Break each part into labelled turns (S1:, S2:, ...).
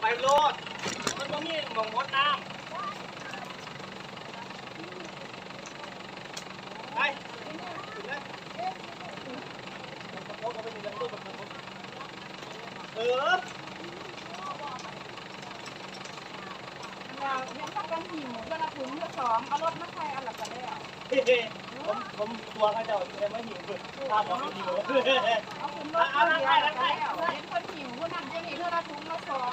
S1: ไปโลดมันต้องมีหมองมดน้ำไปเออ
S2: เราเห็นว่ากันหิวเวลาถึงเรือสองเอารถมาใครเอาหลับกันแล้ว
S1: ผมผมตัวเขาจะจะไม่หิวเลยตามผมไม่หิว
S2: รถมาเดียวแล้วเห็นคนหิวคนนั้นจะนี่เรือละถุงละสอง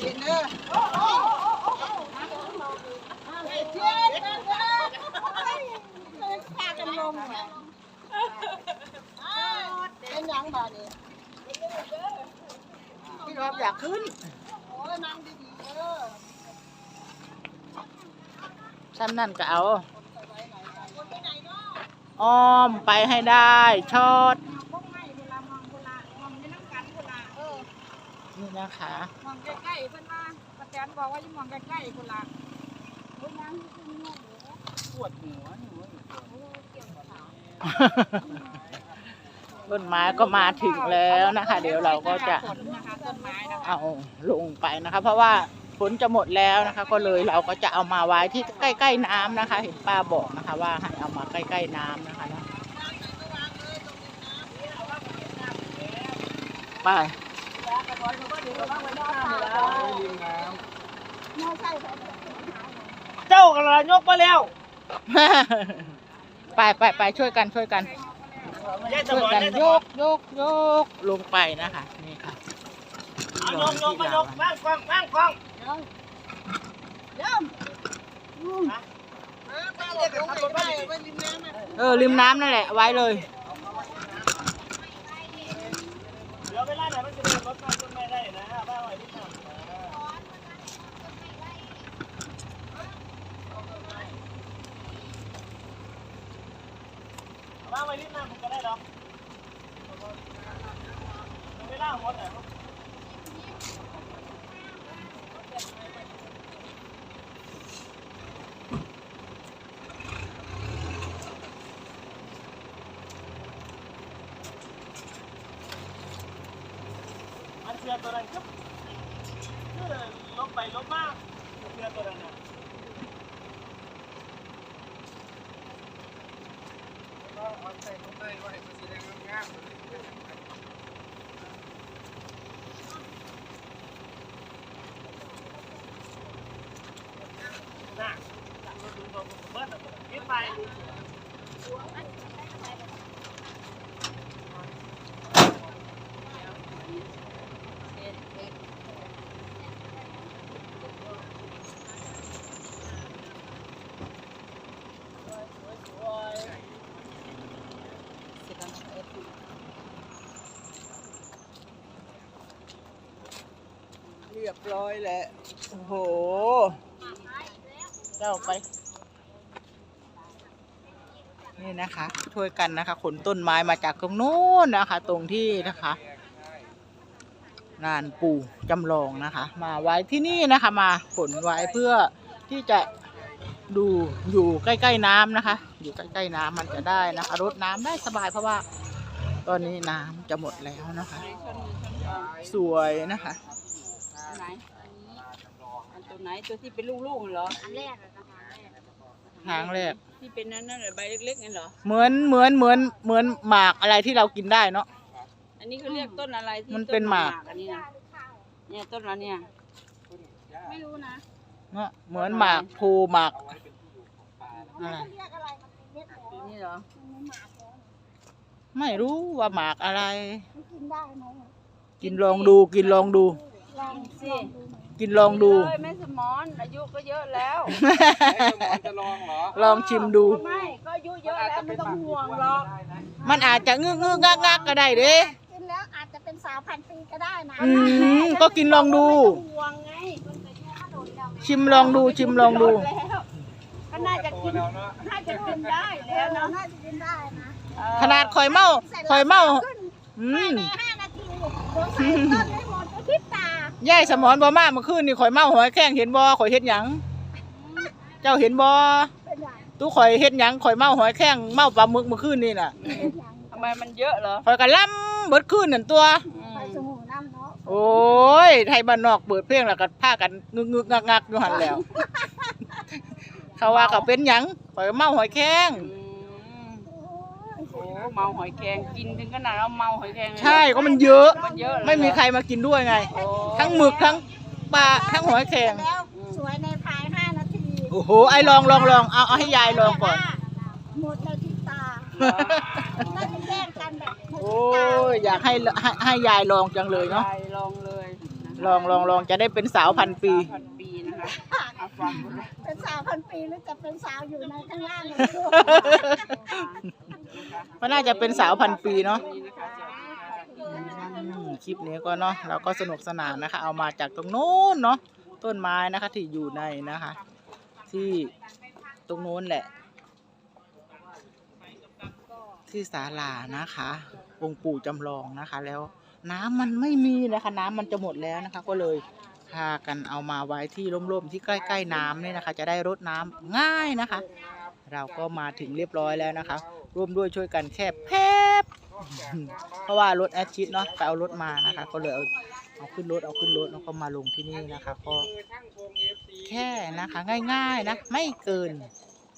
S3: เย็นเด้อใจเย็นเด้อพากันลงอะเป็นยังบ่นี่พี่รอบอยากขึ้น โอ้ยนั่งดีๆเด้อ
S4: ซ้ำนั่นก็เอา
S3: ไปไว้ไหนกันคนไปไหนเนาะ
S4: อ้อมไปให้ได้ชอด
S2: พวกไม่เวลามองเวลามองในน้ำกันเวลาเออ
S4: นี่นะคะ
S2: มองใกล้ๆเพื่อนว่าป้าแตนบอกว่ายิ่งมองใกล้ๆคนละเพื่อนนั่งที่นี่
S1: ปวดหัวหนู
S4: ต้นไม้ก็มาถึงแล้วนะคะ เดี๋ยวเราก็จะ
S2: ผลนะคะต้นไม้นะคะ
S4: เอาลงไปนะคะ เพราะว่า ฝนจะหมดแล้วนะคะ ก็เลยเราก็จะเอามาไว้ที่ใกล้ ๆน้ำนะคะ เห็นป้าบอกนะคะ ว่าให้เอามาใกล้ ๆน้ำนะคะนาะไป
S1: เจ้ากระยกมาแล้ว
S4: ไปไปไปช่วยกันช่วยกันช่วยกัน
S1: ย
S4: กยกยกลงไปนะคะนี่ค่ะ
S1: เอายกยกมายกว่างกล้องว่างกล้า
S3: ง
S4: เออริมน้ำนั่นแหละไว้เลย
S1: เดี๋ยวเวลาไหนมันจะเดินรถมาต้นไม้ได้นะบ้าไว้ที่ทำบ้าไว้ที่น้ำมันก็ได้หรอเวลาหมดอะมั เสือตัวนั้นครับคือลบไปลบมาเสือตัวนั้นน่ะน่ะเบิดคิดไป
S4: เรียบ ร้อยแล้วโอ้โหเจ้าไป นี่นะคะ ช่วยกันนะคะ ขนต้นไม้มาจากตรงนู้นนะคะ ตรงที่นะคะลานปู่จำลองนะคะ มาไว้ที่นี่นะคะมาขนไว้เพื่อที่จะดูอยู่ใกล้ๆน้ำนะคะ อยู่ใกล้ๆน้ำมันจะได้นะคะ รดน้ำได้สบายเพราะว่า ตอนนี้น้ำจะหมดแล้วนะคะ สวยนะคะ
S2: อันไหนอันตัวไหนตัวที่เป็นลูกๆเหรอ
S3: อันแรกนะคะ
S4: ทางแรก
S2: ที่เป็นนั่นน่ะใบเล็กๆนั่นเหรอ
S4: เหมือนเหมือนเหมือนเหมือนหมากอะไรที่เรากินได้เนาะ
S2: อันนี้เขาเรียกต้นอะไรที่
S4: มันเป็นหมาก
S2: อันนี้นะเนี่ยต้นอะไรเนี่ย
S3: ไม่รู้นะ
S4: เนาะเหมือนหมากพลูหมากอะไร
S3: เรียกอะไรมันเป็นเม็ดเหรอ
S2: นี่เหรอ
S3: มันไม่หมากเหรอ
S4: ไม่รู้ว่าหมากอะไร
S3: มันกินได้ไหม
S4: กินลองดูกินลองดู
S3: ลอง
S2: สิ
S4: กินลองดู
S2: เลยแม่สมอนอายุก็เยอะแล้ว
S1: จะลองเหรอ
S4: ลองชิมดู
S2: ไม่ก็อายุเยอะแล้วไม่ต้องห่วงหรอก
S4: มันอาจจะงึกงึกงักงักก็ได้เด้
S3: กินแล้วอาจจะเป็นสาวพันปีก็ได้นะ
S4: อืมก็กินลองดู
S2: ไม่ต้องห่วงไง
S4: ชิมลองดูชิมลองดู
S2: แล้วก็น่าจะกินน่าจะกินได้
S3: แล้
S2: แล้ว
S3: ว
S2: เนาะ
S3: น่าจะกินได้นะ
S4: ขนาดข่อยเมาข่อยเมา
S3: ขึ้น
S4: อื
S3: ภาย
S4: ม
S3: ในห้านาทีเดี๋ยวใส่ต้นให้หมดก็คิดตา
S4: ยายสมอนบ่มาเมื่อคืนนี่ข่อยเมาหอยแข้งเห็นบ่ข่อยเฮ็ดหยัง เจ้าเห็นบ่
S3: เป็นอย่าง
S4: ตู้ข่อยเฮ็ดหยังข่อยเมาหอยแข้งเมาปลาหมึกเมื่อคืนนี่น่ะ
S2: ทำไมมันเยอะเหรอ
S4: ข่อยก็ล่ำเบิดคืนนั่นตัว
S3: ไปสมุนน้ำเนาะ
S4: โอ้ยไทยบ้านนอกเปิดเพลงแล้วก็พากันงึกงึกงักงักอยู่หันแล้ว เขาว่าก็เป็นหยังข่อยเมาหอยแข้ง
S2: โอ้เมาหอยแครงกินถึงขนาดเราเมาหอยแครงเลยเหรอ
S4: ใช่ก็มันเยอะ
S2: มันเยอะเลยเหอ
S4: ไม่มีใครมากินด้วยไง
S2: โอ้
S4: ทั้งหมึกทั้งปลาทั้งหอยแข้ง
S3: แล้วสวยในภายห้านาที
S4: โอ้โหไอ้ลองลองลองเอาเอาให้ยายลองก่อน
S3: หมดในพริบตาไม่ได้แย่งกันแบบในพ
S4: โอ้
S3: ริบตาย
S4: อยากให้ให้ให้ยายลองจังเลยเนาะ
S2: ยายลองเลยนะคะ
S4: ลองลองลองจะได้เป็นสาวพันปี
S2: พันปีนะคะเอาฟังดูนะ
S3: เป็นสาวพันปีหรือจะเป็นสาวอยู่ในข้างล่างเลยลูก
S4: ก็น่าจะเป็นสาวพันปีเนาะ
S2: ค
S4: ลิปนี้ก็เนาะเราก็สนุกสนานนะคะ เอามาจากตรงโน้นเนาะต้นไม้นะคะที่อยู่ในนะคะ ที่ตรงโน้นแหละ ที่ศาลานะคะองค์ปู่จำลองนะคะ แล้วน้ำมันไม่มีนะคะ น้ำมันจะหมดแล้วนะคะ ก็เลยพากันเอามาไว้ที่ร่มๆที่ใกล้ ๆ น้ำเนี่ยนะคะ จะได้รดน้ำง่ายนะคะ เราก็มาถึงเรียบร้อยแล้วนะคะ ร่วมด้วยช่วยกันแค่แพบเพราะว่ารถแอดชิดเนาะไปเอารถมานะคะ ก็เลยเอาเอาขึ้นรถเอาขึ้นรถแล้วก็มาลงที่นี่นะคะ ก็แค่นะคะง่าย ๆนะ ไม่เกิน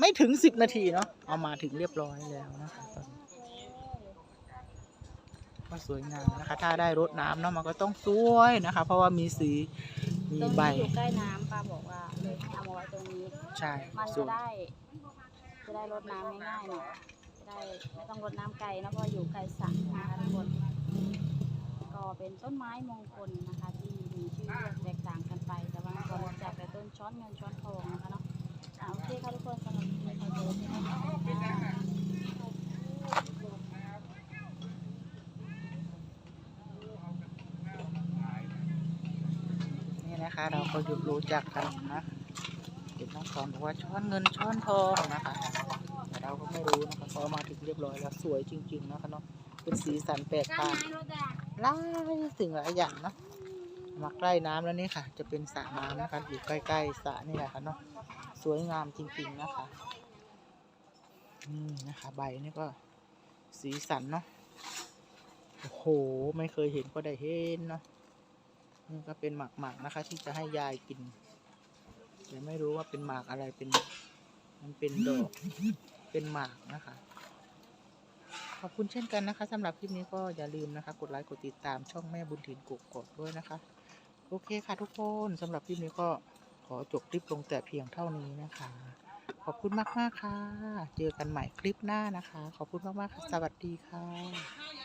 S4: ไม่ถึงสิบนาทีเนาะเอามาถึงเรียบร้อยแล้วนะคะตอนนี้ก็สวยงามนะคะ ถ้าได้รถน้ำเนาะมันก็ต้องสวยนะคะ เพราะว่ามีสีมี
S5: ตรง
S4: ใบ
S5: นี้อยู่ใกล้น้ำป้าบอกว่าเลยให้เอามาไว้ตรงนี้
S4: ใช่
S5: มัน
S4: ส
S5: จะ
S4: วย
S5: ได้จะได้รดน้ำง่ายๆหน่อยจะ ได้ไม่ต้องรดน้ำไกลนะเพราะอยู่ไกลสระนะคะทุกคนก็เป็นต้นไม้มงคลนะคะที่มีชื่อแตกต่างกันไป แต่ว่าก็รู้จักแต่ต้นช้อนเงินช้อนทองนะคะเนาะอ่าโอเคค่ะทุกคนสำหรับคลิปนี้ขอจบนี่นะคะ
S4: นี่นะคะ เราก็หยุดรู้จักกันนะเด็กน้องสอนบอกว่าช้อนเงินช้อนทองนะคะ เราก็ไม่รู้นะคะพอมาถึงเรียบร้อยแล้วสวยจริง ๆ นะคะเนาะเป็นสีสันแปลกตาหลายสิ่งหลายอย่างเนาะมาใกล้น้ำแล้วนี่ค่ะ จะเป็นสระน้ำนะคะอยู่ใกล้ๆสระนี่แหละค่ะเนาะสวยงามจริง ๆนะคะนี่นะคะ ใบนี่ก็สีสันเนาะโอ้โห ไม่เคยเห็นก็ได้เห็นเนาะนี่ก็เป็นหมากหมากๆนะคะ ที่จะให้ยายกินแต่ไม่รู้ว่าเป็นหมากอะไรเป็น มันเป็นดอก เป็นหมากนะคะ ขอบคุณเช่นกันนะคะสำหรับคลิปนี้ก็อย่าลืมนะคะ กดไลค์กดติดตามช่องแม่บุญถิ่นกุกกด้วยนะคะ โอเคค่ะทุกคนสำหรับคลิปนี้ก็ขอจบคลิปลงแต่เพียงเท่านี้นะคะ ขอบคุณมาก ๆ ค่ะ เจอกันใหม่คลิปหน้านะคะ ขอบคุณมาก ๆ ค่ะ สวัสดีค่ะ